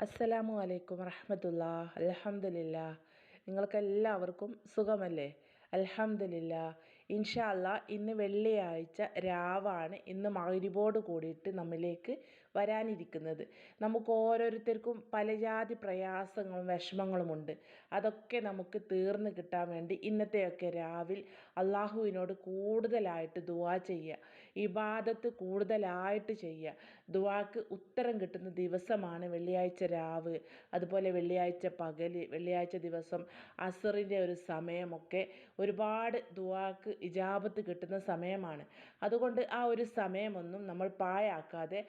അസ്സലാമു അലൈക്കും വറഹമത്തുള്ള അലഹമില്ല നിങ്ങൾക്കെല്ലാവർക്കും സുഖമല്ലേ? അൽഹംദുലില്ല. ഇൻഷാല്ല ഇന്ന് വെള്ളിയാഴ്ച രാവാണ്. ഇന്ന് മഗ്രിബോട് കൂടിയിട്ട് നമ്മിലേക്ക് വരാനിരിക്കുന്നത്. നമുക്ക് ഓരോരുത്തർക്കും പല ജാതി പ്രയാസങ്ങളും വിഷമങ്ങളുമുണ്ട്. അതൊക്കെ നമുക്ക് തീർന്നു കിട്ടാൻ വേണ്ടി ഇന്നത്തെയൊക്കെ രാവിൽ അള്ളാഹുവിനോട് കൂടുതലായിട്ട് ദുവാ ചെയ്യുക. ഇബാദത്ത് കൂടുതലായിട്ട് ചെയ്യുക. ദുവാക്ക് ഉത്തരം കിട്ടുന്ന ദിവസമാണ് വെള്ളിയാഴ്ച രാവ്. അതുപോലെ വെള്ളിയാഴ്ച പകൽ വെള്ളിയാഴ്ച ദിവസം അസറിന്റെ ഒരു സമയമൊക്കെ ഒരുപാട് ദുവാക്ക് ഇജാബത്ത് കിട്ടുന്ന സമയമാണ്. അതുകൊണ്ട് ആ ഒരു സമയമൊന്നും നമ്മൾ പാഴാക്കാതെ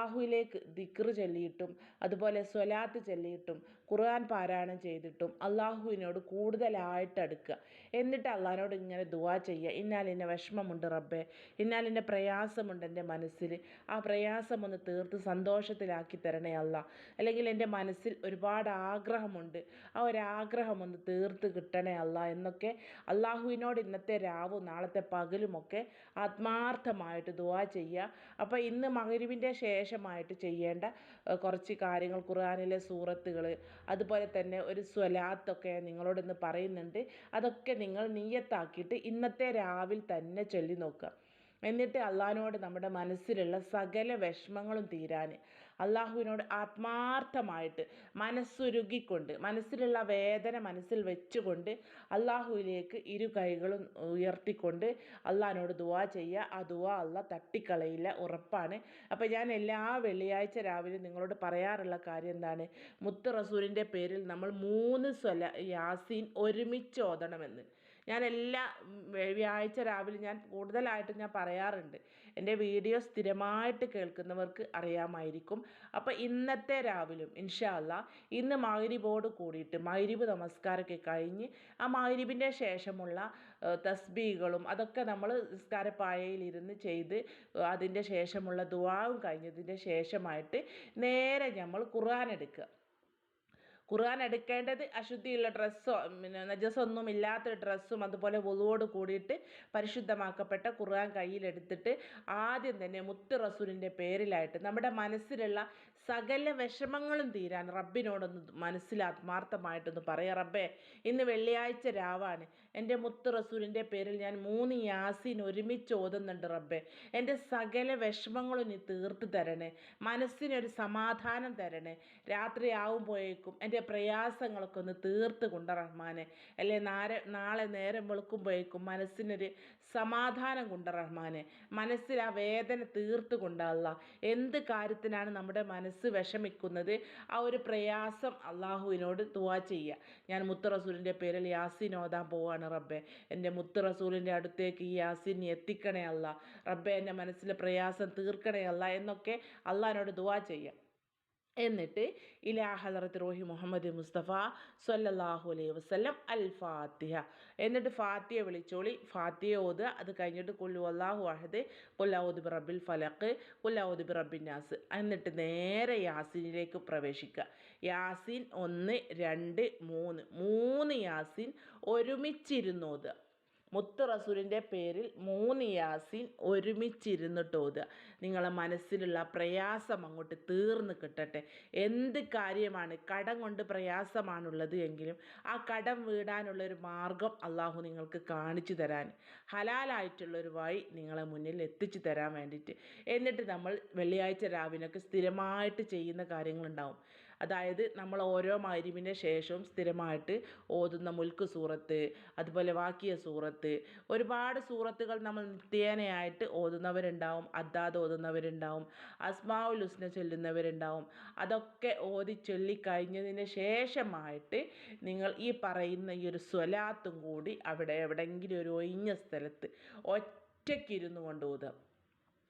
അള്ളാഹുവിലേക്ക് ദിക്റ് ചൊല്ലിയിട്ടും അതുപോലെ സ്വലാത്ത് ചൊല്ലിയിട്ടും ഖുർആൻ പാരായണം ചെയ്തിട്ടും അള്ളാഹുവിനോട് കൂടുതലായിട്ട് അടുക്കുക. എന്നിട്ട് അള്ളാഹിനോട് ഇങ്ങനെ ദുവാ ചെയ്യുക. ഇന്നാലിന്റെ വിഷമമുണ്ട് റബ്ബേ. ഇന്നാലിന്റെ പ്രയാസമുണ്ട് എന്റെ മനസ്സിൽ. ആ പ്രയാസം ഒന്ന് തീർത്ത് സന്തോഷത്തിലാക്കി തരണേ അല്ല അല്ലെങ്കിൽ എന്റെ മനസ്സിൽ ഒരുപാട് ആഗ്രഹമുണ്ട്. ആ ഒരു ആഗ്രഹം ഒന്ന് തീർത്ത് കിട്ടണേ അല്ല എന്നൊക്കെ അള്ളാഹുവിനോട് ഇന്നത്തെ രാവും നാളത്തെ പകലുമൊക്കെ ആത്മാർത്ഥമായിട്ട് ദുവാ ചെയ്യുക. അപ്പോൾ ഇന്ന് മകരിവിന്റെ ശേഷമായിട്ട് ചെയ്യേണ്ട കുറച്ച് കാര്യങ്ങൾ ഖുർആാനിലെ സൂറത്തുകൾ അതുപോലെ തന്നെ ഒരു സ്വലാത്തൊക്കെ നിങ്ങളോട് ഇന്ന് പറയുന്നുണ്ട്. അതൊക്കെ നിങ്ങൾ നീയത്താക്കിയിട്ട് ഇന്നത്തെ രാവിൽ തന്നെ ചൊല്ലി നോക്കുക എന്നിട്ട് അള്ളഹാനോട് നമ്മുടെ മനസ്സിലുള്ള സകല വിഷമങ്ങളും തീരാൻ. അള്ളാഹുവിനോട് ആത്മാർത്ഥമായിട്ട് മനസ്സുരുകിക്കൊണ്ട് മനസ്സിലുള്ള വേദന മനസ്സിൽ വെച്ചുകൊണ്ട് അള്ളാഹുവിലേക്ക് ഇരു കൈകളും ഉയർത്തിക്കൊണ്ട് അള്ളാഹിനോട് ദുവാ ചെയ്യുക. ആ ദുവാ അള്ളാഹ് തട്ടിക്കളയില്ല ഉറപ്പാണ്. അപ്പോൾ ഞാൻ എല്ലാ വെള്ളിയാഴ്ച രാവിലെ നിങ്ങളോട് പറയാറുള്ള കാര്യം എന്താണ്? മുത്ത് റസൂലിന്റെ പേരിൽ നമ്മൾ മൂന്ന് സ്വല യാസീൻ ഒരുമിച്ച് ഓതണമെന്ന്. ഞാൻ എല്ലാ വ്യാഴാഴ്ച രാവിലെ ഞാൻ കൂടുതലായിട്ട് ഞാൻ പറയാറുണ്ട്. എന്റെ വീഡിയോ സ്ഥിരമായിട്ട് കേൾക്കുന്നവർക്ക് അറിയാമായിരിക്കും. അപ്പോൾ ഇന്നത്തെ രാവിലും ഇൻഷാ അല്ലാ ഇന്ന് മൈരിബോട് കൂടിയിട്ട് മഗ്രിബ് നമസ്കാരമൊക്കെ കഴിഞ്ഞ് ആ മഗ്രിബിന്റെ ശേഷമുള്ള തസ്ബീകളും അതൊക്കെ നമ്മൾ നിസ്കാരപ്പായയിലിരുന്ന് ചെയ്ത് അതിന്റെ ശേഷമുള്ള ദുവാവും കഴിഞ്ഞതിന്റെ ശേഷമായിട്ട് നേരെ നമ്മൾ ഖുർആൻ എടുക്കുക. ഖുർആൻ എടുക്കേണ്ടത് അശുദ്ധിയുള്ള ഡ്രസ്സോ പിന്നെ നജസൊന്നും ഇല്ലാത്ത ഡ്രസ്സും അതുപോലെ വുളുവോട് കൂടിയിട്ട് പരിശുദ്ധമാക്കപ്പെട്ട ഖുർആൻ കയ്യിലെടുത്തിട്ട് ആദ്യം തന്നെ മുത്ത് റസൂലിന്റെ പേരിലായിട്ട് നമ്മുടെ മനസ്സിലുള്ള സകല വിഷമങ്ങളും തീരാൻ റബ്ബിനോടൊന്ന് മനസ്സിൽ ആത്മാർത്ഥമായിട്ടൊന്ന് പറയാം റബ്ബേ ഇന്ന് വെള്ളിയാഴ്ച രാവാണ്. എന്റെ മുത്ത് റസൂലിന്റെ പേരിൽ ഞാൻ മൂന്ന് യാസീൻ ഒരുമിച്ച് ഓതുന്നുണ്ട് റബ്ബെ. എന്റെ സകല വിഷമങ്ങളും നീ തീർത്ത് തരണേ. മനസ്സിനൊരു സമാധാനം തരണേ. രാത്രി ആവുമ്പോഴേക്കും എന്റെ പ്രയാസങ്ങളൊക്കെ ഒന്ന് തീർത്ത് കൊണ്ട റഹ്മാനെ. അല്ലെ? നാരെ നാളെ നേരം വെളുക്കുമ്പോഴേക്കും മനസ്സിനൊരു സമാധാനം കൊണ്ട റഹ്മാനെ. മനസ്സിൽ ആ വേദന തീർത്ത് കൊണ്ടല്ല എന്ത് കാര്യത്തിനാണ് നമ്മുടെ മനസ്സ് വിഷമിക്കുന്നത്? ആ ഒരു പ്രയാസം അള്ളാഹുവിനോട് തുവാ ചെയ്യുക. ഞാൻ മുത്ത് റസൂലിന്റെ പേരിൽ യാസിൻ ഓതാൻ പോവാണ് റബ്ബെ. എന്റെ മുത്ത് റസൂലിന്റെ അടുത്തേക്ക് ഈ യാസിൻ എത്തിക്കണേ അല്ല റബ്ബെ എന്റെ മനസ്സിലെ പ്രയാസം തീർക്കണേ അല്ല എന്നൊക്കെ അള്ളാഹിനോട് ദുവാ ചെയ്യുക. എന്നിട്ട് ഇലാ ഹലറത്ത് റോഹി മുഹമ്മദ് മുസ്തഫ സ്വല്ലല്ലാഹു അലൈഹി വസല്ലം അൽ ഫാത്തിഹ. എന്നിട്ട് ഫാത്തിയ വിളിച്ചോളി. ഫാത്തിയ ഓതുക. അത് കഴിഞ്ഞിട്ട് കുല്ലു അള്ളാഹു അഹദ് കുല്ലാവുദ് റബ്ബിൽ ഫലക്ക് കുല്ലാവുദ് റബ്ബിൻ നാസ്. എന്നിട്ട് നേരെ യാസീനിലേക്ക് പ്രവേശിക്കുക. യാസീൻ ഒന്ന് രണ്ട് മൂന്ന്. മൂന്ന് യാസീൻ ഒരുമിച്ചിരുന്ന് ഓതുക. മുത്ത് റസൂലിന്റെ പേരിൽ മൂന്ന് യാസീൻ ഒരുമിച്ചിരുന്നിട്ട് ഓതുക. നിങ്ങളെ മനസ്സിലുള്ള പ്രയാസം അങ്ങോട്ട് തീർന്നു കിട്ടട്ടെ. എന്ത് കാര്യമാണ് കടം കൊണ്ട് പ്രയാസമാണുള്ളത് എങ്കിലും ആ കടം വീടാനുള്ള ഒരു മാർഗം അള്ളാഹു നിങ്ങൾക്ക് കാണിച്ചു തരാൻ ഹലാലായിട്ടുള്ളൊരു വഴി നിങ്ങളെ മുന്നിൽ എത്തിച്ചു തരാൻ വേണ്ടിയിട്ട്. എന്നിട്ട് നമ്മൾ വെള്ളിയാഴ്ച രാവിനൊക്കെ സ്ഥിരമായിട്ട് ചെയ്യുന്ന കാര്യങ്ങളുണ്ടാവും. അതായത് നമ്മൾ ഓരോ മരുവിന്റെ ശേഷവും സ്ഥിരമായിട്ട് ഓതുന്ന മുൽക്ക് സൂറത്ത് അതുപോലെ വാക്കിയ സൂറത്ത്. ഒരുപാട് സൂറത്തുകൾ നമ്മൾ നിത്യേനയായിട്ട് ഓതുന്നവരുണ്ടാവും അദ്ദാദ് ഓതുന്നവരുണ്ടാവും അസ്മാവുൽ ഹുസ്ന ചൊല്ലുന്നവരുണ്ടാവും. അതൊക്കെ ഓതി ചൊല്ലിക്കഴിഞ്ഞതിന് ശേഷമായിട്ട് നിങ്ങൾ ഈ പറയുന്ന ഈ ഒരു സ്വലാത്തും കൂടി അവിടെ എവിടെയെങ്കിലും ഒരു ഒഴിഞ്ഞ സ്ഥലത്ത് ഒറ്റയ്ക്കിരുന്നു കൊണ്ട് ഓതുക.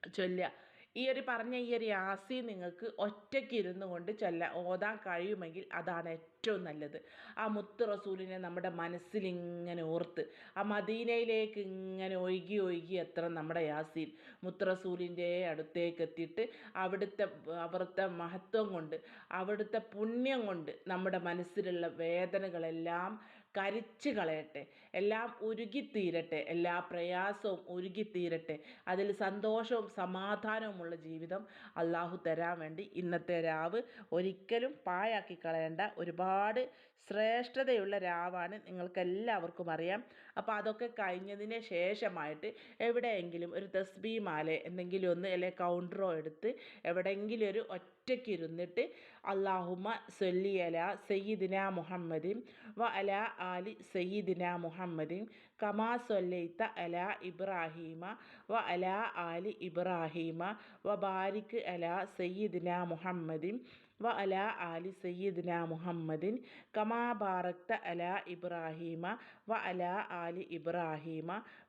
ചൊല്ലുക. ഈ ഒരു പറഞ്ഞ ഈ ഒരു യാസി നിങ്ങൾക്ക് ഒറ്റയ്ക്ക് ഇരുന്നു കൊണ്ട് ചൊല്ല ഓതാൻ കഴിയുമെങ്കിൽ അതാണ് ഏറ്റവും നല്ലത്. ആ മുത്ത് റസൂലിനെ നമ്മുടെ മനസ്സിൽ ഇങ്ങനെ ഓർത്ത് ആ മദീനയിലേക്ക് ഇങ്ങനെ ഒഴുകി ഒഴുകി എത്ര നമ്മുടെ യാസീൻ. മുത്ത് റസൂലിന്റെ അടുത്തേക്ക് എത്തിയിട്ട് അവിടുത്തെ അവിടുത്തെ മഹത്വം കൊണ്ട് അവിടുത്തെ പുണ്യം കൊണ്ട് നമ്മുടെ മനസ്സിലുള്ള വേദനകളെല്ലാം കരിച്ചു കളയട്ടെ എല്ലാം ഉരുകിത്തീരട്ടെ എല്ലാ പ്രയാസവും ഉരുകിത്തീരട്ടെ. അതിൽ സന്തോഷവും സമാധാനവുമുള്ള ജീവിതം അള്ളാഹു തരാൻ വേണ്ടി ഇന്നത്തെ രാവ് ഒരിക്കലും പാഴാക്കി കളയേണ്ട ഒരുപാട് ശ്രേഷ്ഠതയുള്ള രാവാണ് നിങ്ങൾക്കെല്ലാവർക്കും അറിയാം. അപ്പോൾ അതൊക്കെ കഴിഞ്ഞതിന് ശേഷമായിട്ട് എവിടെയെങ്കിലും ഒരു തസ്ബി മാല എന്തെങ്കിലും ഒന്ന് അല്ലെ കൗണ്ടറോ എടുത്ത് എവിടെയെങ്കിലും ഒരു ഒറ്റയ്ക്ക് ഇരുന്നിട്ട് അള്ളാഹുമ സൊല്ലി അല സയ്യിദിന മുഹമ്മദിൻ വ അല ആലി സയ്യിദിന മുഹമ്മദിൻ കമാ സൊല്ലൈത്ത അല ഇബ്രാഹീമ വ അല ആലി ഇബ്രാഹീമ വ ബാരിക് അല സയ്യിദ്ന മുഹമ്മദിൻ വ അല ആലി സയ്യിദ്ന മുഹമ്മദിൻ കമാ ബാറക്ത അല ഇബ്രാഹീമ വ അല ആലി ഇബ്രാഹീമ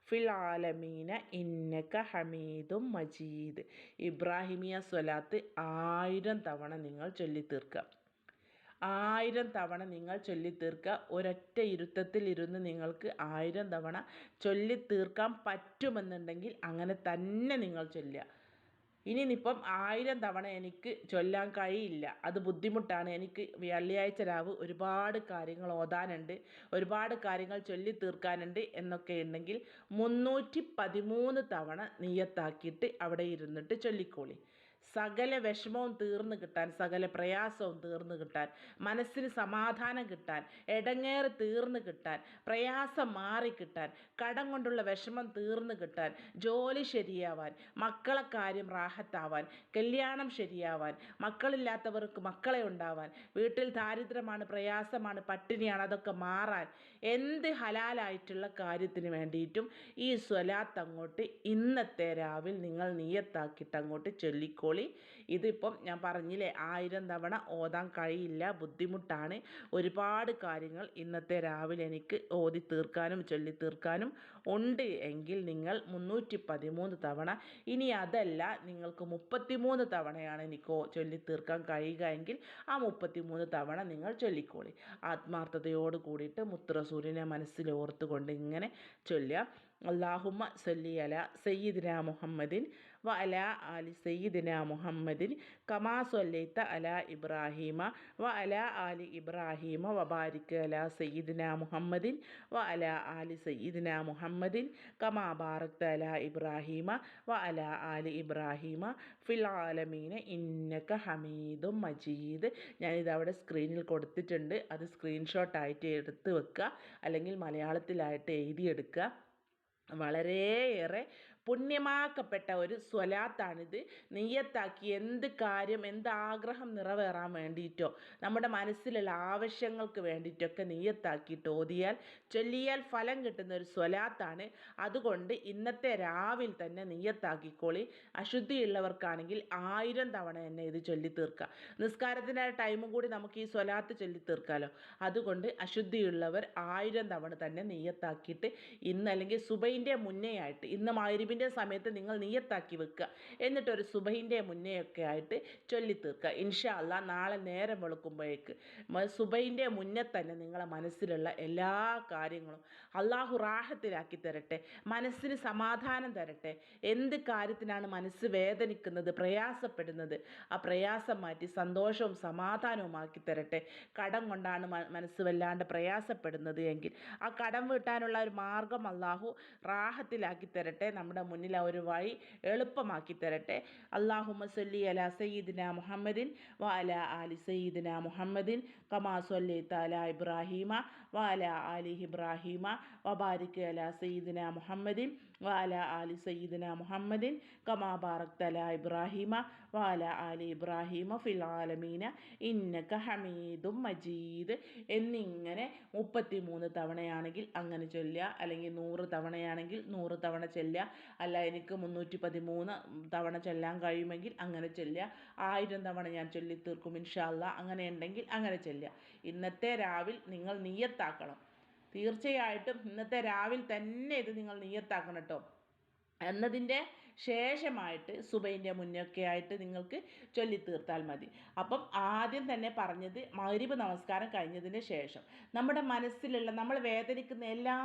ഫിൽ ആലമീന ഇന്നക ഹമീദും മജീദ്. ഇബ്രാഹിമിയ സ്വലാത്ത് ആയിരം തവണ നിങ്ങൾ ചൊല്ലിത്തീർക്കുക ആയിരം തവണ നിങ്ങൾ ചൊല്ലിത്തീർക്കുക. ഒരൊറ്റ ഇരുത്തത്തിൽ ഇരുന്ന് നിങ്ങൾക്ക് ആയിരം തവണ ചൊല്ലിത്തീർക്കാൻ പറ്റുമെന്നുണ്ടെങ്കിൽ അങ്ങനെ തന്നെ നിങ്ങൾ ചൊല്ലുക. ഇനി ഇപ്പം ആയിരം തവണ എനിക്ക് ചൊല്ലാൻ കഴിയില്ല. അത് ബുദ്ധിമുട്ടാണ്. എനിക്ക് വെള്ളിയാഴ്ച രാവ് ഒരുപാട് കാര്യങ്ങൾ ഓതാനുണ്ട്. ഒരുപാട് കാര്യങ്ങൾ ചൊല്ലി തീർക്കാനുണ്ട് എന്നൊക്കെ ഉണ്ടെങ്കിൽ മുന്നൂറ്റി പതിമൂന്ന് തവണ നീയത്താക്കിയിട്ട് അവിടെ ഇരുന്നിട്ട് ചൊല്ലിക്കോളി. സകല വിഷമവും തീർന്നു കിട്ടാൻ സകല പ്രയാസവും തീർന്നു കിട്ടാൻ മനസ്സിന് സമാധാനം കിട്ടാൻ ഇടങ്ങേറ് തീർന്നു കിട്ടാൻ പ്രയാസം മാറിക്കിട്ടാൻ കടം കൊണ്ടുള്ള വിഷമം തീർന്നു കിട്ടാൻ ജോലി ശരിയാവാൻ മക്കളെ കാര്യം റാഹത്താവാൻ കല്യാണം ശരിയാവാൻ മക്കളില്ലാത്തവർക്ക് മക്കളെ ഉണ്ടാവാൻ വീട്ടിൽ ദാരിദ്ര്യമാണ് പ്രയാസമാണ് പട്ടിണിയാണ് അതൊക്കെ മാറാൻ എന്ത് ഹലാലായിട്ടുള്ള കാര്യത്തിന് വേണ്ടിയിട്ടും ഈ സ്വലാത്ത് അങ്ങോട്ട് ഇന്നത്തെ രാവിൽ നിങ്ങൾ നീയത്താക്കിയിട്ട് അങ്ങോട്ട് ചൊല്ലിക്കോ ചെയ്തോളി ഇതിപ്പം ഞാൻ പറഞ്ഞില്ലേ ആയിരം തവണ ഓതാൻ കഴിയില്ല ബുദ്ധിമുട്ടാണ്. ഒരുപാട് കാര്യങ്ങൾ ഇന്നത്തെ രാവിലെ എനിക്ക് ഓതി തീർക്കാനും ചൊല്ലി തീർക്കാനും ഉണ്ട് എങ്കിൽ നിങ്ങൾ മുന്നൂറ്റി പതിമൂന്ന് തവണ ഇനി അതല്ല നിങ്ങൾക്ക് മുപ്പത്തിമൂന്ന് തവണയാണ് എനിക്ക് ചൊല്ലി തീർക്കാൻ കഴിയുക എങ്കിൽ ആ മുപ്പത്തിമൂന്ന് തവണ നിങ്ങൾ ചൊല്ലിക്കോളി. ആത്മാർത്ഥതയോട് കൂടിയിട്ട് മുത്രസൂര്യനെ മനസ്സിൽ ഓർത്തുകൊണ്ട് ഇങ്ങനെ ചൊല്ലുക. അള്ളാഹുമ്മ സല്ലി അല സയ്യിദിന മുഹമ്മദിൻ വ അല ആലി സയ്യിദിന മുഹമ്മദിൻ കമാ സൊല്ലൈത്ത അല ഇബ്രാഹീമ വ അല ആലി ഇബ്രാഹീമ വബാരിക്ക് അല സയ്യിദിന മുഹമ്മദിൻ വ അല ആലി സയ്യിദിന മുഹമ്മദിൻ കമാ ബാറക്ത അല ഇബ്രാഹീമ വ അല ആലി ഇബ്രാഹീമ ഫിൽ ആലമീന ഇന്നക ഹമീദും മജീദ്. ഞാനിത് അവിടെ സ്ക്രീനിൽ കൊടുത്തിട്ടുണ്ട്. അത് സ്ക്രീൻഷോട്ടായിട്ട് എടുത്ത് വെക്കുക. അല്ലെങ്കിൽ മലയാളത്തിലായിട്ട് എഴുതിയെടുക്കുക. വളരെയേറെ പുണ്യമാക്കപ്പെട്ട ഒരു സ്വലാത്താണിത്. നെയ്യത്താക്കി എന്ത് കാര്യം എന്ത് ആഗ്രഹം നിറവേറാൻ വേണ്ടിയിട്ടോ നമ്മുടെ മനസ്സിലുള്ള ആവശ്യങ്ങൾക്ക് വേണ്ടിയിട്ടൊക്കെ നെയ്യത്താക്കിയിട്ട് ഓതിയാൽ ചൊല്ലിയാൽ ഫലം കിട്ടുന്ന ഒരു സ്വലാത്താണ്. അതുകൊണ്ട് ഇന്നത്തെ രാവിൽ തന്നെ നെയ്യത്താക്കിക്കോളി. അശുദ്ധിയുള്ളവർക്കാണെങ്കിൽ ആയിരം തവണ തന്നെ ഇത് ചൊല്ലി തീർക്കുക നിസ്കാരത്തിന്റെ ടൈമും കൂടി നമുക്ക് ഈ സ്വലാത്ത് ചൊല്ലി അതുകൊണ്ട് അശുദ്ധിയുള്ളവർ ആയിരം തവണ തന്നെ നെയ്യത്താക്കിയിട്ട് ഇന്ന് അല്ലെങ്കിൽ സുബൈന്റെ മുന്നേ ആയിട്ട് ഇന്ന് മാതിരി മഗ്രിബിന്റെ സമയത്ത് നിങ്ങൾ നീയത്താക്കി വെക്കുക. എന്നിട്ട് ഒരു സുബഹിന്റെ മുന്നേയൊക്കെ ആയിട്ട് ചൊല്ലി തീർക്കുക. ഇൻഷാ അല്ല നാളെ നേരം വെളുക്കുമ്പോഴേക്ക് സുബൈന്റെ മുന്നേ തന്നെ നിങ്ങളെ മനസ്സിലുള്ള എല്ലാ കാര്യങ്ങളും അള്ളാഹു റാഹത്തിലാക്കി തരട്ടെ. മനസ്സിന് സമാധാനം തരട്ടെ. എന്ത് കാര്യത്തിനാണ് മനസ്സ് വേദനിക്കുന്നത് പ്രയാസപ്പെടുന്നത് ആ പ്രയാസം മാറ്റി സന്തോഷവും സമാധാനവും ആക്കി തരട്ടെ. കടം കൊണ്ടാണ് മനസ്സ് വല്ലാണ്ട് പ്രയാസപ്പെടുന്നത് എങ്കിൽ ആ കടം വീട്ടാനുള്ള ഒരു മാർഗം അള്ളാഹു റാഹത്തിലാക്കി തരട്ടെ. നമ്മുടെ നമ്മുടെ മുന്നിൽ ആ ഒരു വഴി എളുപ്പമാക്കി തരട്ടെ. അള്ളാഹുമ സല്ലി അല സയ്യിദിന മുഹമ്മദിൻ വ അല ആലി സയ്യിദിന മുഹമ്മദിൻ കമാ സൊല്ലി തല ഇബ്രാഹീമ വ അല ആലി ഇബ്രാഹീമ വബാരിക് അല സയ്യിദിന മുഹമ്മദിൻ വ അല ആലി സയ്യിദന മുഹമ്മദിൻ കമാ ബാറക് തല ഇബ്രാഹിമ വാല ആലി ഇബ്രാഹിമ ഫിൽ ആലമീന ഇന്നക ഹമീദും മജീദ് എന്നിങ്ങനെ മുപ്പത്തി മൂന്ന് തവണയാണെങ്കിൽ അങ്ങനെ ചൊല്ലുക. അല്ലെങ്കിൽ നൂറ് തവണയാണെങ്കിൽ നൂറ് തവണ ചൊല്ലുക. അല്ല എനിക്ക് മുന്നൂറ്റി പതിമൂന്ന് തവണ ചൊല്ലാൻ കഴിയുമെങ്കിൽ അങ്ങനെ ചൊല്ലുക. ആയിരം തവണ ഞാൻ ചൊല്ലി തീർക്കും ഇൻഷാല്ല അങ്ങനെ ഉണ്ടെങ്കിൽ അങ്ങനെ ചൊല്ലുക. ഇന്നത്തെ രാവിൽ നിങ്ങൾ നീയത്താക്കണം. തീർച്ചയായിട്ടും ഇന്നത്തെ രാവിലെ തന്നെ ഇത് നിങ്ങൾ നീയത്താക്കണം കേട്ടോ എന്നതിന്റെ ശേഷമായിട്ട് സുബൈന്റെ മുന്നൊക്കെ ആയിട്ട് നിങ്ങൾക്ക് ചൊല്ലിത്തീർത്താൽ മതി. അപ്പം ആദ്യം തന്നെ പറഞ്ഞത് മഗ്രിബ് നമസ്കാരം കഴിഞ്ഞതിന് ശേഷം. നമ്മുടെ മനസ്സിലുള്ള നമ്മൾ വേദനിക്കുന്ന എല്ലാ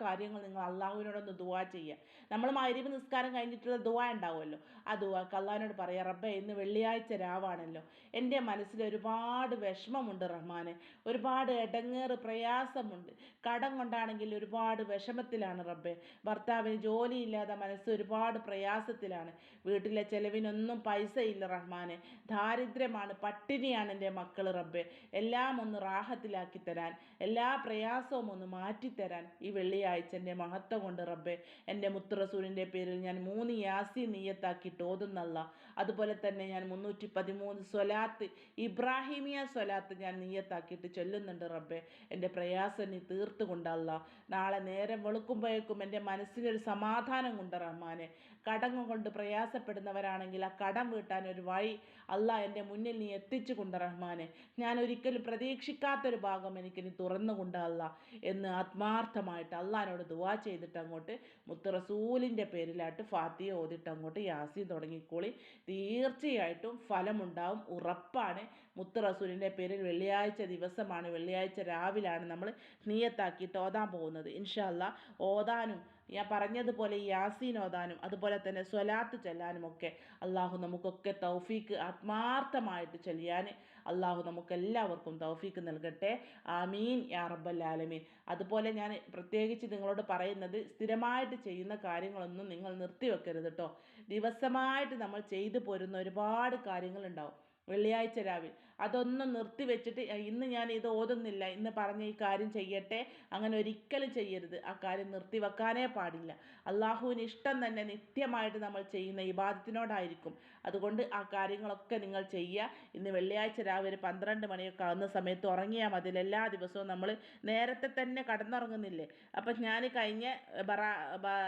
കാര്യങ്ങളും നിങ്ങൾ അള്ളാഹുവിനോടൊന്ന് ദുവാ ചെയ്യുക. നമ്മൾ മഗ്രിബ് നിസ്കാരം കഴിഞ്ഞിട്ടുള്ള ദുവാ ഉണ്ടാവുമല്ലോ. ആ ദുവാക്ക് അള്ളാഹിനോട് പറയുക റബ്ബെ ഇന്ന് വെള്ളിയാഴ്ച രാവാണല്ലോ. എന്റെ മനസ്സിൽ ഒരുപാട് വിഷമമുണ്ട് റഹ്മാനെ. ഒരുപാട് ഇടങ്ങേറ് പ്രയാസമുണ്ട്. കടം കൊണ്ടാണെങ്കിൽ ഒരുപാട് വിഷമത്തിലാണ് റബ്ബെ. ഭർത്താവിന് ജോലിയില്ലാതെ മനസ്സ് ഒരുപാട് പ്രയാസത്തിലാണ്. വീട്ടിലെ ചെലവിനൊന്നും പൈസ ഇല്ല റഹ്മാനെ. ദാരിദ്ര്യമാണ് പട്ടിണിയാണ് എന്റെ മക്കൾ റബ്ബെ. എല്ലാം ഒന്ന് റാഹത്തിലാക്കി തരാൻ എല്ലാ പ്രയാസവും ഒന്ന് മാറ്റിത്തരാൻ ഈ വെള്ളിയാഴ്ച എന്റെ മഹത്വം കൊണ്ട് റബ്ബെ. എന്റെ മുത്തുറസൂലിന്റെ പേരിൽ ഞാൻ മൂന്ന് യാസി നീയത്താക്കിയിട്ട് ഓതുന്നല്ല. അതുപോലെ തന്നെ ഞാൻ മുന്നൂറ്റി പതിമൂന്ന് സ്വലാത്ത് ഇബ്രാഹിമിയ സ്വലാത്ത് ഞാൻ നീയത്താക്കിയിട്ട് ചൊല്ലുന്നുണ്ട് റബ്ബെ. എന്റെ പ്രയാസം നീ തീർത്തുകൊണ്ടല്ല. നാളെ നേരം വെളുക്കുമ്പോഴേക്കും എന്റെ മനസ്സിനൊരു സമാധാനം കൊണ്ട് റഹ്മാനെ. കടങ്ങ് കൊണ്ട് പ്രയാസപ്പെടുന്നവരാണെങ്കിൽ ആ കടം വീട്ടാൻ ഒരു വഴി അല്ല എന്റെ മുന്നിൽ നീ എത്തിച്ചു കൊണ്ട് റഹ്മാനെ. ഞാൻ ഒരിക്കലും പ്രതീക്ഷിക്കാത്തൊരു ഭാഗം എനിക്ക് നീ തുറന്നു അല്ല എന്ന് ആത്മാർത്ഥമായിട്ട് അള്ളഹാനോട് ദുവാ ചെയ്തിട്ട് അങ്ങോട്ട് മുത്ത് റസൂലിന്റെ പേരിലായിട്ട് ഫാത്തിയ ഓതിട്ട് അങ്ങോട്ട് യാസി തുടങ്ങിക്കോളി. തീർച്ചയായിട്ടും ഫലമുണ്ടാവും. ഉറപ്പാണ്. മുത്ത് റസൂലിന്റെ പേരിൽ വെള്ളിയാഴ്ച ദിവസമാണ്. വെള്ളിയാഴ്ച രാവിലാണ് നമ്മൾ നീയത്താക്കിയിട്ട് ഓതാൻ പോകുന്നത്. ഇൻഷല്ല ഓതാനും ഞാൻ പറഞ്ഞതുപോലെ യാസീൻ ഓതാനും അതുപോലെ തന്നെ സ്വലാത്ത് ചൊല്ലാനും ഒക്കെ അള്ളാഹു നമുക്കൊക്കെ തൗഫീക്ക് ആത്മാർത്ഥമായിട്ട് ചൊല്ലിയാൻ അള്ളാഹു നമുക്കെല്ലാവർക്കും തൗഫീക്ക് നൽകട്ടെ. ആമീൻ യാ റബ്ബൽ ആലമീൻ അതുപോലെ ഞാൻ പ്രത്യേകിച്ച് നിങ്ങളോട് പറയുന്നത് സ്ഥിരമായിട്ട് ചെയ്യുന്ന കാര്യങ്ങളൊന്നും നിങ്ങൾ നിർത്തിവെക്കരുത് കേട്ടോ ദിവസമായിട്ട് നമ്മൾ ചെയ്തു പോരുന്ന ഒരുപാട് കാര്യങ്ങളുണ്ടാവും. വെള്ളിയാഴ്ച രാവിലെ. അതൊന്നും നിർത്തി വെച്ചിട്ട് ഇന്ന് ഞാൻ ഇത് ഓതുന്നില്ല. ഇന്ന് പറഞ്ഞ ഈ കാര്യം ചെയ്യട്ടെ. അങ്ങനെ ഒരിക്കലും ചെയ്യരുത്. ആ കാര്യം നിർത്തി വെക്കാനേ പാടില്ല. അള്ളാഹുവിന് ഇഷ്ടം തന്നെ നിത്യമായിട്ട് നമ്മൾ ചെയ്യുന്ന ഇബാദത്തിനോടായിരിക്കും. അതുകൊണ്ട് ആ കാര്യങ്ങളൊക്കെ നിങ്ങൾ ചെയ്യുക. ഇന്ന് വെള്ളിയാഴ്ച രാവിലെ പന്ത്രണ്ട് മണിയൊക്കെ ആകുന്ന സമയത്ത് ഉറങ്ങിയാൽ മതി. എല്ലാ ദിവസവും നമ്മൾ നേരത്തെ തന്നെ കടന്നുറങ്ങുന്നില്ലേ? അപ്പം ഞാൻ കഴിഞ്ഞ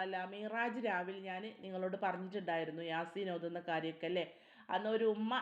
അല്ല മീറാജ് രാവിലെ ഞാൻ നിങ്ങളോട് പറഞ്ഞിട്ടുണ്ടായിരുന്നു യാസീൻ ഓതുന്ന കാര്യമൊക്കെ അല്ലേ? അന്ന് ഒരു ഉമ്മ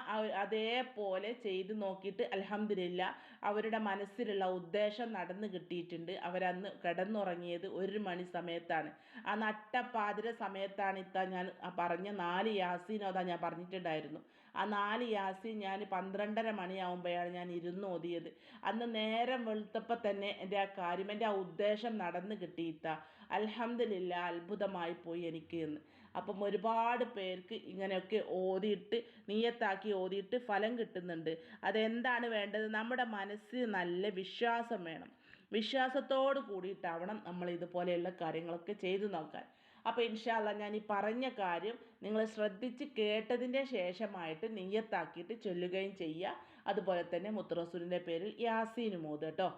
അതേപോലെ ചെയ്ത് നോക്കിയിട്ട് അലഹമില്ല അവരുടെ മനസ്സിലുള്ള ഉദ്ദേശം നടന്നു കിട്ടിയിട്ടുണ്ട്. അവരന്ന് കിടന്നുറങ്ങിയത് ഒരു മണി സമയത്താണ്. ആ നട്ടപ്പാതിര സമയത്താണ് ഇത്ത ഞാൻ പറഞ്ഞ നാല് യാസീനോതാ ഞാൻ പറഞ്ഞിട്ടുണ്ടായിരുന്നു. ആ നാല് യാസീൻ ഞാൻ പന്ത്രണ്ടര മണിയാവുമ്പോഴാണ് ഞാൻ ഇരുന്ന് ഓതിയത്. അന്ന് നേരം വെളുത്തപ്പോൾ തന്നെ എന്റെ ആ കാര്യം എന്റെ ആ ഉദ്ദേശം നടന്നു കിട്ടിയിത്ത അലഹമില്ല അത്ഭുതമായി പോയി എനിക്ക് എന്ന്. അപ്പം ഒരുപാട് പേർക്ക് ഇങ്ങനെയൊക്കെ ഓതിയിട്ട് നീയത്താക്കി ഓതിയിട്ട് ഫലം കിട്ടുന്നുണ്ട്. അതെന്താണ് വേണ്ടത്? നമ്മുടെ മനസ്സിൽ നല്ല വിശ്വാസം വേണം. വിശ്വാസത്തോട് കൂടിയിട്ടാവണം നമ്മൾ ഇതുപോലെയുള്ള കാര്യങ്ങളൊക്കെ ചെയ്തു നോക്കാൻ. അപ്പോൾ ഇൻഷാല്ല ഞാൻ ഈ പറഞ്ഞ കാര്യം നിങ്ങൾ ശ്രദ്ധിച്ച് കേട്ടതിന്റെ ശേഷമായിട്ട് നെയ്യത്താക്കിയിട്ട് ചൊല്ലുകയും ചെയ്യുക. അതുപോലെ തന്നെ മുത്തറസൂലിന്റെ പേരിൽ യാസീനും ഓത് കേട്ടോ.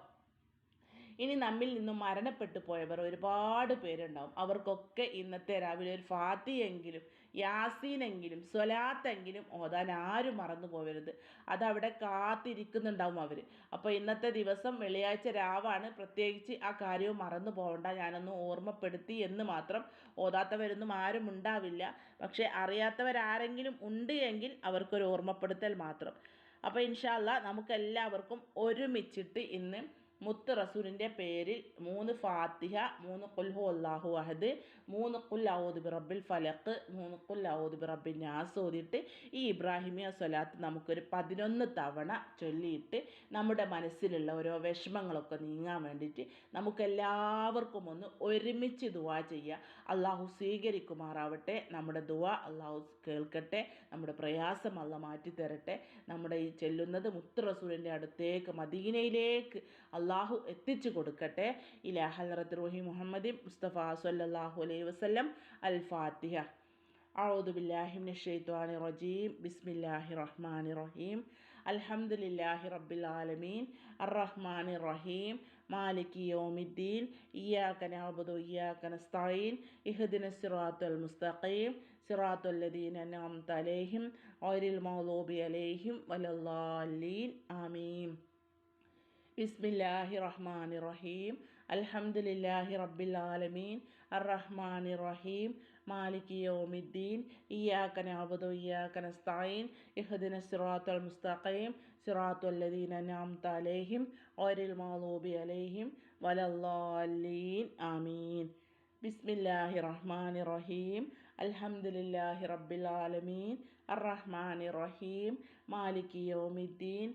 ഇനി നമ്മിൽ നിന്നും മരണപ്പെട്ടു പോയവർ ഒരുപാട് പേരുണ്ടാവും. അവർക്കൊക്കെ ഇന്നത്തെ രാവിലെ ഒരു ഫാത്തിയെങ്കിലും യാസീനെങ്കിലും സ്വലാത്തെങ്കിലും ഓതാൻ ആരും മറന്നു പോകരുത് അതവിടെ കാത്തിരിക്കുന്നുണ്ടാവും അവർ അപ്പോൾ ഇന്നത്തെ ദിവസം വെള്ളിയാഴ്ച രാവാണ്. പ്രത്യേകിച്ച് ആ കാര്യവും മറന്നു പോകണ്ട ഞാനൊന്ന് ഓർമ്മപ്പെടുത്തി എന്ന് മാത്രം ഓതാത്തവരൊന്നും ആരും ഉണ്ടാവില്ല. പക്ഷേ അറിയാത്തവരാരെങ്കിലും ഉണ്ട് എങ്കിൽ അവർക്കൊരു ഓർമ്മപ്പെടുത്തൽ മാത്രം. അപ്പോൾ ഇൻഷാല്ല നമുക്കെല്ലാവർക്കും ഒരുമിച്ചിട്ട് ഇന്ന് മുത്ത് റസൂലിന്റെ പേരിൽ മൂന്ന് ഫാത്തിഹ മൂന്ന് കുൽഹു അള്ളാഹു അഹദ് മൂന്ന് കുൽ ഔദ് ബിറബിൽ ഫലക്ക് മൂന്ന് കുൽ ഔദ് ബിറബിൻ നാസ് ഓതിയിട്ട് ഈ ഇബ്രാഹിമിയ സ്വലാത്ത് നമുക്കൊരു പതിനൊന്ന് തവണ ചൊല്ലിയിട്ട് നമ്മുടെ മനസ്സിലുള്ള ഓരോ വിഷമങ്ങളൊക്കെ നീങ്ങാൻ വേണ്ടിയിട്ട് നമുക്കെല്ലാവർക്കും ഒന്ന് ഒരുമിച്ച് ദുവാ ചെയ്യുക. അള്ളാഹു സ്വീകരിക്കുമാറാവട്ടെ. നമ്മുടെ ദുവ അള്ളാഹു കേൾക്കട്ടെ. നമ്മുടെ പ്രയാസം അല്ല മാറ്റി തരട്ടെ നമ്മുടെ ഈ ചെല്ലുന്നത് മുത്ത് റസൂലിന്റെ അടുത്തേക്ക് മദീനയിലേക്ക് അള്ളാഹു എത്തിച്ചു കൊടുക്കട്ടെ ഇല ഹലറത്ത് റൂഹി മുഹമ്മദി മുസ്തഫ സല്ലാഹു അലൈഹി വസ്ലം അൽ ഫാത്തിഹ أعوذ بالله من الشيطان الرجيم بسم الله الرحمن الرحيم الحمد لله رب العالمين الرحمن الرحيم مالك يوم الدين إياك نعبد وإياك نستعين اهدنا الصراط المستقيم صراط الذين أنعمت عليهم غير المغضوب عليهم ولا الضالين آمين ബിസ്മില്ലാഹി റഹ്മാൻ റഹീം അൽഹംദുലില്ലാഹി റബ്ബിൽ ആലമീൻ അർറഹ്മാൻ റഹീം മാലിക് യോമിദ്ദീൻ. ഇയാക്ക നാബുദു ഇയാക്ക നസ്തായിൻ ഇഹദിന സിറാത്തുൽ മുസ്തഖീം. സിറാത്തുൽ ലദീന നാം തലേഹിം ഓരിൽ മാലൂബി അലൈഹിം. വലല്ലാലീൻ ആമീൻ. ബിസ്മില്ലാഹി റഹ്മാൻ റഹീം അൽഹംദുലില്ലാഹി റബ്ബിൽ ആലമീൻ അർറഹ്മാൻ റഹീം മാലിക് യോമിദ്ദീൻ.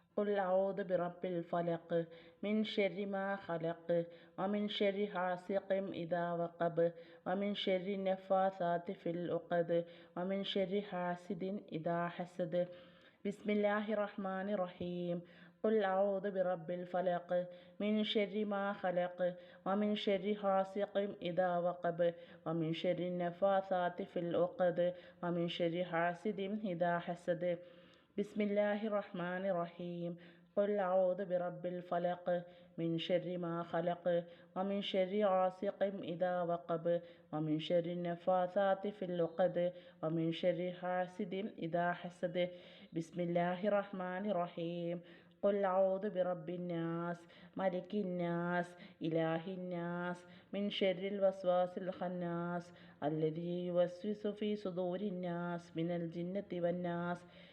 قل أعوذ برب الفلق من شر ما خلق ومن شر حاسق إذا وقب ومن شر النفاثات في العقد ومن شر حاسد إذا حسد. بسم الله الرحمن الرحيم. قل أعوذ برب الفلق من شر ما خلق ومن شر حاسق إذا وقب ومن شر النفاثات في العقد ومن شر حاسد إذا حسد. بسم الله الرحمن الرحيم قل أعوذ برب الفلق من شر ما خلق ومن شر غاسق إذا وقب ومن شر النفاثات في العقد ومن شر حاسد إذا حسد بسم الله الرحمن الرحيم قل أعوذ برب الناس ملك الناس إله الناس من شر الوسواس الخناس الذي يوسوس في صدور الناس من الجنة والناس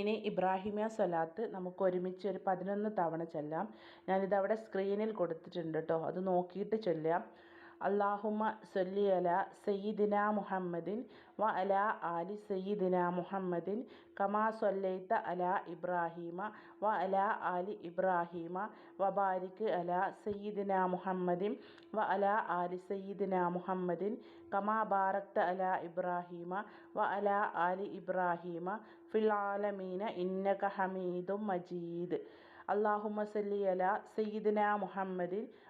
ഇനി ഇബ്രാഹിമിയ സ്വലാത്ത് നമുക്ക് ഒരുമിച്ച് ഒരു പതിനൊന്ന് തവണ ചൊല്ലാം. ഞാനിതവിടെ സ്ക്രീനിൽ കൊടുത്തിട്ടുണ്ട് കേട്ടോ അത് നോക്കിയിട്ട് ചൊല്ലാം അള്ളാഹുമ സൊല്ലി അല സയ്യിദിന മുഹമ്മദിൻ വ അല ആലി സയ്യിദിന മുഹമ്മദിൻ കമാ സൊല്ലൈത്ത അല ഇബ്രാഹീമ വ അല ആലി ഇബ്രാഹീമ വബാരിക്ക് അല സയ്യിദിന മുഹമ്മദിൻ വ അല ആലി സയ്യിദിന മുഹമ്മദിൻ കമാ ബാറക്ത അല ഇബ്രാഹീമ വ അല ആലി ഇബ്രാഹീമ ഫിൽ ആലമീന ഇന്നക ഹമീദും മജീദ്. അള്ളാഹുമ സല്ലി അല സയ്യിദിന മുഹമ്മദിൻ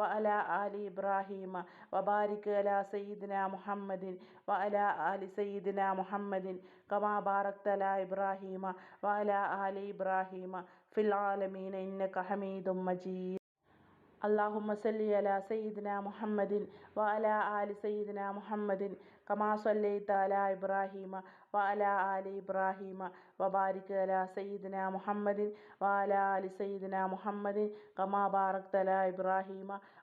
വഅല ആലി ഇബ്രാഹീമ വബാരിക് അല സയ്യിദിന മുഹമ്മദിൻ വഅല ആലി സയ്യിദിന മുഹമ്മദിൻ കമാ ബാറക്ത അല ഇബ്രാഹീമ വഅല ആലി ഇബ്രാഹീമ ഫിൽ ആലമീന ഇന്നക ഹമീദും മജീദ്. അള്ളാഹുമ്മ സല്ലി അല സയ്യിദിന മുഹമ്മദിൻ വ അല ആലി സയ്യിദിന മുഹമ്മദിൻ കമാ സല്ലൈത്ത അല ഇബ്രാഹീമ വ അല ആലി ഇബ്രാഹീമ വബാരിക് അല സയ്യിദിന മുഹമ്മദിൻ വ അല ആലി സയ്യിദിന മുഹമ്മദിൻ കമാ ബാറക്ത അല ഇബ്രാഹീമ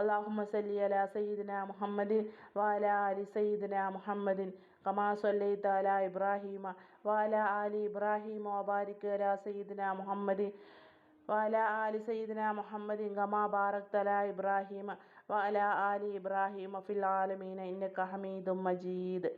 അള്ളാഹുമ്മ സല്ലി അല സയ്യിദിന മുഹമ്മദിൻ വാല അലി സയ്യിദിന മുഹമ്മദിൻ. കമാ സല്ലൈത അല ഇബ്രാഹീമ വാല അലി ഇബ്രാഹീമ ഒബാരിക്ക് അല സയ്യിദിന മുഹമ്മദിൻ വാല ആലി സയ്യിദിന മുഹമ്മദിൻ. കമാ ബാറക് തല ഇബ്രാഹീമ വാല ആലി ഇബ്രാഹീമ ഫിൽ ആലമീന. ഇന്നക്ക ഹമീദും മജീദ്.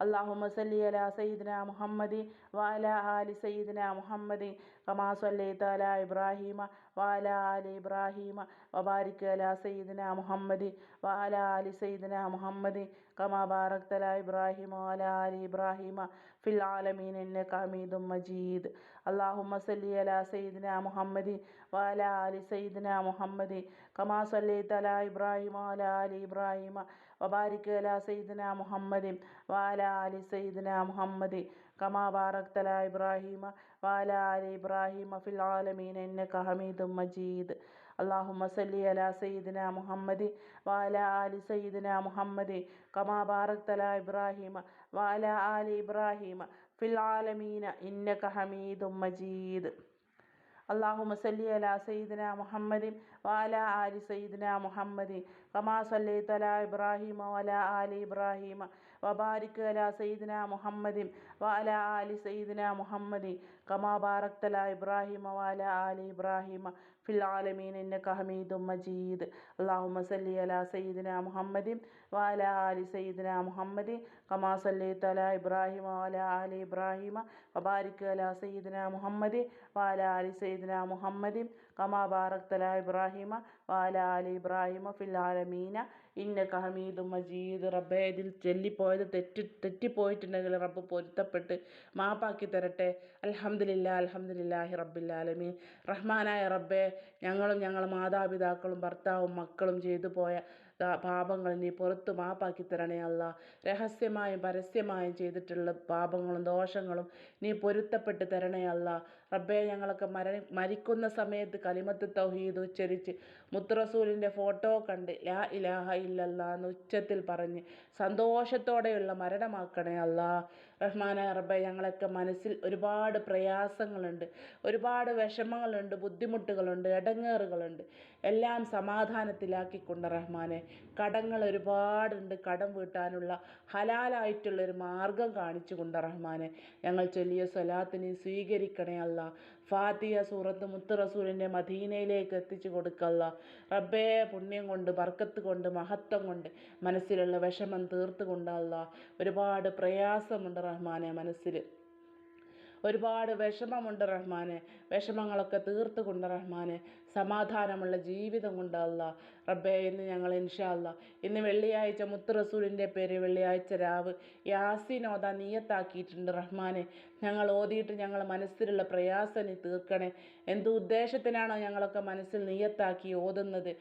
അള്ളാഹുമ സല്ലി അലാ സയ്യിദിന മുഹമ്മദി വാല ആലി സയ്യിദിന മുഹമ്മദി കമാ സല്ലൈത അലാ ഇബ്രാഹീമ വാല ആലി ഇബ്രാഹീമ വബാരിക് അലാ സയ്യിദിന മുഹമ്മദി വാല ആലി സയ്യിദിന മുഹമ്മദി കമാ ബാറക്ത ഇബ്രാഹിമ വാല ആലി ഇബ്രാഹീമ ഫിൽ ആലമീൻ ഇന്നക ഹമീദും മജീദ്. അള്ളാഹുമ സല്ലി അലാ സയ്യിദിന മുഹമ്മദി വാല ആലി സയ്യിദിന മുഹമ്മദി കമാ സല്ലൈത അലാ ഇബ്രാഹിമ വാല ആലി ഇബ്രാഹീമ വബാരിക് അല സയ്യിദിന മുഹമ്മദ് വാല അലി സയ്യിദിന മുഹമ്മദ് കമാ ബാറക്തല ഇബ്രാഹിമ വാല അലി ഇബ്രാഹിമ ഫിൽ ആലമീൻ എന്നക്ക ഹമീദും മജീദ് അള്ളാഹുമ്മ സല്ലി അല സയ്യിദിന മുഹമ്മദ് വാല ആലി സയ്യിദിന മുഹമ്മദ് കമാ ബാറക്തല ഇബ്രാഹിമ വാല ആലി ഇബ്രാഹിമ ഫിൽ ആലമീന ഇന്നക ഹമീദും മജീദ് അള്ളാഹു മസല്ലി അല സയ്യിദിന മുഹമ്മദിൻ വാല ആലി സയ്യിദിന മുഹമ്മദിൻ കമാ സല്ലൈത്തല ഇബ്രാഹിമ വല ആലി ഇബ്രാഹിമ വബാരിക് അല സയ്യിദിന മുഹമ്മദിൻ വഅല ആലി സയ്യിദിന മുഹമ്മദി കമാ ഇബ്രാഹിമ വഅല ആലി ഇബ്രാഹിമ ഫിൽ ആലമീൻ ഇന്നക ഹമീദും മജീദ്. അല്ലാഹുമ്മ സല്ലി അല സയ്യിദിന മുഹമ്മദിൻ വഅല ആലി സയ്യിദിന മുഹമ്മദി കമാ സല്ലൈത അല ഇബ്രാഹിമ വഅല ആലി ഇബ്രാഹിമ വബാരിക്ക അല സയ്യിദിന മുഹമ്മദി വഅല ആലി സയ്യിദിന മുഹമ്മദിൻ കമാ ബാറക്തല ഇബ്രാഹിമ വഅല ആലി ഇബ്രാഹിമ ഫിൽ ആലമീന ഇന്നക ഹമീദും മജീദ് റബ്ബേ ഇതിൽ ചെല്ലിപ്പോയത് തെറ്റി തെറ്റിപ്പോയിട്ടുണ്ടെങ്കിൽ റബ്ബ് പൊരുത്തപ്പെട്ട് മാപ്പാക്കി തരട്ടെ. അൽഹംദുലില്ലാ അൽഹംദുലില്ലാഹി റബ്ബിൽ റബ്ബില്ലാലമീൻ റഹ്മാനായ റബ്ബേ ഞങ്ങളും ഞങ്ങളെ മാതാപിതാക്കളും ഭർത്താവും മക്കളും ചെയ്തു പോയ പാപങ്ങൾ നീ പുറത്ത് മാപ്പാക്കി തരണേ അല്ല. രഹസ്യമായും പരസ്യമായും ചെയ്തിട്ടുള്ള പാപങ്ങളും ദോഷങ്ങളും നീ പൊരുത്തപ്പെട്ട് തരണേ അല്ല. റബ്ബേ ഞങ്ങളൊക്കെ മര മരിക്കുന്ന സമയത്ത് കലിമത്ത് തൗഹീദ് ഉച്ചരിച്ച് മുത്തുറസൂലിന്റെ ഫോട്ടോ കണ്ട് ലാ ഇലാഹ ഇല്ലല്ലാ എന്ന് ഉച്ചത്തിൽ പറഞ്ഞ് സന്തോഷത്തോടെയുള്ള മരണമാക്കണേ അല്ല. റഹ്മാന റബ്ബെ ഞങ്ങളൊക്കെ മനസ്സിൽ ഒരുപാട് പ്രയാസങ്ങളുണ്ട്. ഒരുപാട് വിഷമങ്ങളുണ്ട് ബുദ്ധിമുട്ടുകളുണ്ട് ഇടങ്ങേറുകളുണ്ട് എല്ലാം സമാധാനത്തിലാക്കിക്കൊണ്ട് റഹ്മാനെ കടങ്ങൾ ഒരുപാടുണ്ട്. കടം വീട്ടാനുള്ള ഹലാലായിട്ടുള്ളൊരു മാർഗം കാണിച്ചു കൊണ്ട് റഹ്മാനെ ഞങ്ങൾ ചൊല്ലിയ സ്വലാത്തിനെ സ്വീകരിക്കണേ അല്ല ഫാത്തിയ സൂറത്ത് മുത്ത് റസൂലിന്റെ മദീനയിലേക്ക് എത്തിച്ചു കൊടുക്കല്ല. റബ്ബേ പുണ്യം കൊണ്ട് ബർക്കത്ത് കൊണ്ട് മഹത്വം കൊണ്ട് മനസ്സിലുള്ള വിഷമം തീർത്ത് കൊണ്ടല്ല ഒരുപാട് പ്രയാസമുണ്ട് റഹ്മാനെ മനസ്സിൽ. ഒരുപാട് വിഷമമുണ്ട് റഹ്മാനെ. വിഷമങ്ങളൊക്കെ തീർത്തുകൊണ്ട് റഹ്മാനെ സമാധാനമുള്ള ജീവിതം കൊണ്ട് അല്ല റബ്ബേ ഇന്ന് ഞങ്ങൾ ഇൻഷാ അല്ല ഇന്ന് വെള്ളിയാഴ്ച മുത്ത് റസൂലിന്റെ പേര് വെള്ളിയാഴ്ച രാവ്. യാസിനോദ നീയത്താക്കിയിട്ടുണ്ട് റഹ്മാനെ. ഞങ്ങൾ ഓതിയിട്ട് ഞങ്ങൾ മനസ്സിലുള്ള പ്രയാസം നീ തീർക്കണേ. എന്ത് ഉദ്ദേശത്തിനാണോ ഞങ്ങളൊക്കെ മനസ്സിൽ നീയത്താക്കി ഓതുന്നത്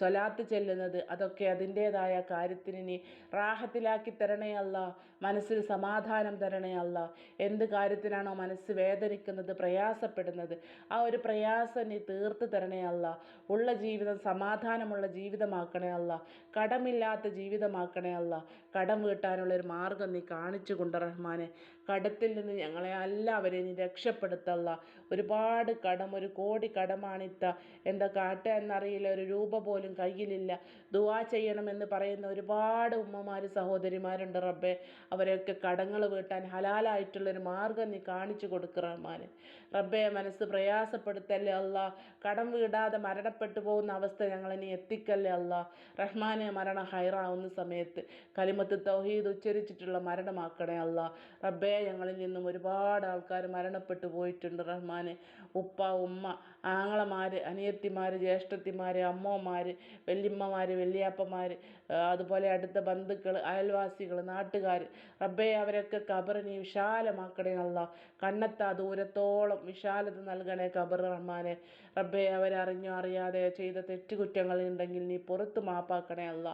സ്വലാത്ത് ചെല്ലുന്നത് അതൊക്കെ അതിന്റേതായ കാര്യത്തിന് നീ റാഹത്തിലാക്കി തരണേ അല്ല മനസ്സിൽ സമാധാനം തരണേ അല്ല എന്ത് കാര്യത്തിനാണോ മനസ്സ് വേദനിക്കുന്നത് പ്രയാസപ്പെടുന്നത് ആ ഒരു പ്രയാസം നീ തീർത്ത് തരണേ അല്ല. ഉള്ള ജീവിതം സമാധാനമുള്ള ജീവിതമാക്കണേ അല്ല. കടമില്ലാത്ത ജീവിതമാക്കണേ അല്ല. കടം വീട്ടാനുള്ള ഒരു മാർഗം നീ കാണിച്ചു കൊണ്ട് റഹ്മാനെ. കടത്തിൽ നിന്ന് ഞങ്ങളെ എല്ലാവരെയും നീ രക്ഷപ്പെടുത്തല്ല. ഒരുപാട് കടം ഒരു കോടി കടമാണിത്ത എന്താ കാട്ടുക എന്നറിയില്ല ഒരു രൂപ പോലും കയ്യിലില്ല. ദുവാ ചെയ്യണമെന്ന് പറയുന്ന ഒരുപാട് ഉമ്മമാർ സഹോദരിമാരുണ്ട് റബ്ബെ. അവരെയൊക്കെ കടങ്ങൾ വീട്ടാൻ ഹലാലായിട്ടുള്ളൊരു മാർഗം നീ കാണിച്ചു കൊടുക്കുക റഹ്മാനെ. റബ്ബെ മനസ്സ് പ്രയാസപ്പെടുത്തല്ലേ അല്ല. കടം വീടാതെ മരണപ്പെട്ടു പോകുന്ന അവസ്ഥ ഞങ്ങളെ നീ എത്തിക്കല്ലേ അല്ല. റഹ്മാനെ മരണ ഹൈറാവുന്ന സമയത്ത് കലിമത്ത് തൗഹീദ് ഉച്ചരിച്ചിട്ടുള്ള മരണമാക്കണേ അല്ല. റബ്ബെ ഞങ്ങളിൽ നിന്നും ഒരുപാട് ആൾക്കാർ മരണപ്പെട്ടു പോയിട്ടുണ്ട് റഹ്മാനെ ഉപ്പ ഉമ്മ ആങ്ങളമാർ അനിയത്തിമാർ ജ്യേഷ്ഠത്തിമാർ അമ്മമാർ വല്യമ്മമാർ വല്യാപ്പമാർ അതുപോലെ അടുത്ത ബന്ധുക്കൾ അയൽവാസികൾ നാട്ടുകാർ റബ്ബേ അവരൊക്കെ ഖബർ നീ വിശാലമാക്കണേ അല്ല. കണ്ണെത്താ ദൂരത്തോളം വിശാലത നൽകണേ ഖബർ റഹ്മാനെ. റബ്ബേ അവരറിഞ്ഞോ അറിയാതെ ചെയ്ത തെറ്റുകുറ്റങ്ങളുണ്ടെങ്കിൽ നീ പുറത്ത് മാപ്പാക്കണേ അല്ല.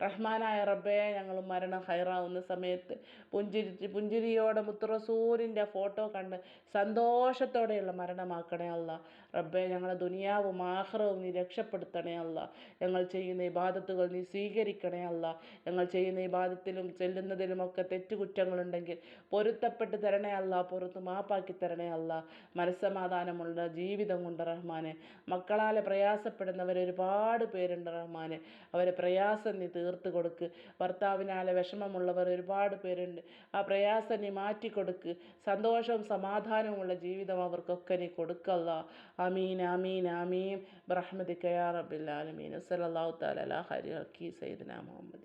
റഹ്മാനായ റബ്ബേ ഞങ്ങൾ മരണം ഹൈറാവുന്ന സമയത്ത് പുഞ്ചിരി പുഞ്ചിരിയോടെ മുത്തുറസൂരിന്റെ ഫോട്ടോ കണ്ട് സന്തോഷത്തോടെയുള്ള മരണമാക്കണേ അല്ല റബ്ബേ ഞങ്ങളെ ദുനിയാവും ആഹ്റവും നീ രക്ഷപ്പെടുത്തണേ അല്ല. ഞങ്ങൾ ചെയ്യുന്ന ഇബാദത്തുകൾ നീ സ്വീകരിക്കണേ അല്ല. ഞങ്ങൾ ചെയ്യുന്ന ഇബാദത്തിലും ചെല്ലുന്നതിലുമൊക്കെ തെറ്റുകുറ്റങ്ങളുണ്ടെങ്കിൽ പൊരുത്തപ്പെട്ട് തരണേ അല്ല പുറത്ത് മാപ്പാക്കി തരണേ അല്ല. മനസ്സമാധാനമുള്ള ജീവിതം കൊണ്ട് റഹ്മാനെ. മക്കളാലെ പ്രയാസപ്പെടുന്നവർ ഒരുപാട് പേരുണ്ട് റഹ്മാനെ. അവരെ പ്രയാസം നീ തീർത്തു കൊടുക്ക്. ഭർത്താവിനാലെ വിഷമമുള്ളവർ ഒരുപാട് പേരുണ്ട്. ആ പ്രയാസം നീ മാറ്റിക്കൊടുക്ക്. സന്തോഷവും സമാധാനവുമുള്ള ജീവിതം അവർക്കൊക്കെ നീ കൊടുക്കല്ല آمين آمين آمين. برحمتك يا رب العالمين. وصلى الله تعالى على خير سيدنا محمد.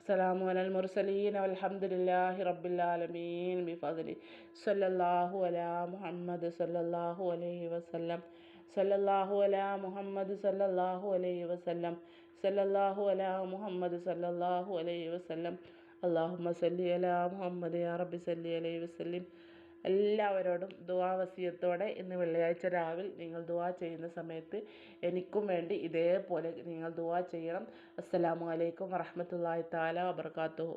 السلام على المرسلين والحمد لله رب العالمين. بفضله صلى الله على محمد صلى الله عليه وسلم. صلى الله على محمد صلى الله عليه وسلم. صلى الله على محمد صلى الله عليه وسلم. اللهم صل على محمد يا رب صل عليه وسلم. എല്ലാവരോടും ദുആ വസിയത്തോടെ ഇന്ന് വെള്ളിയാഴ്ച രാവിലെ നിങ്ങൾ ദുവാ ചെയ്യുന്ന സമയത്ത് എനിക്കും വേണ്ടി ഇതേപോലെ നിങ്ങൾ ദുവാ ചെയ്യണം. അസ്സലാമു അലൈക്കും വറഹ്മത്തുള്ളാഹി തആല വബറകാതുഹു.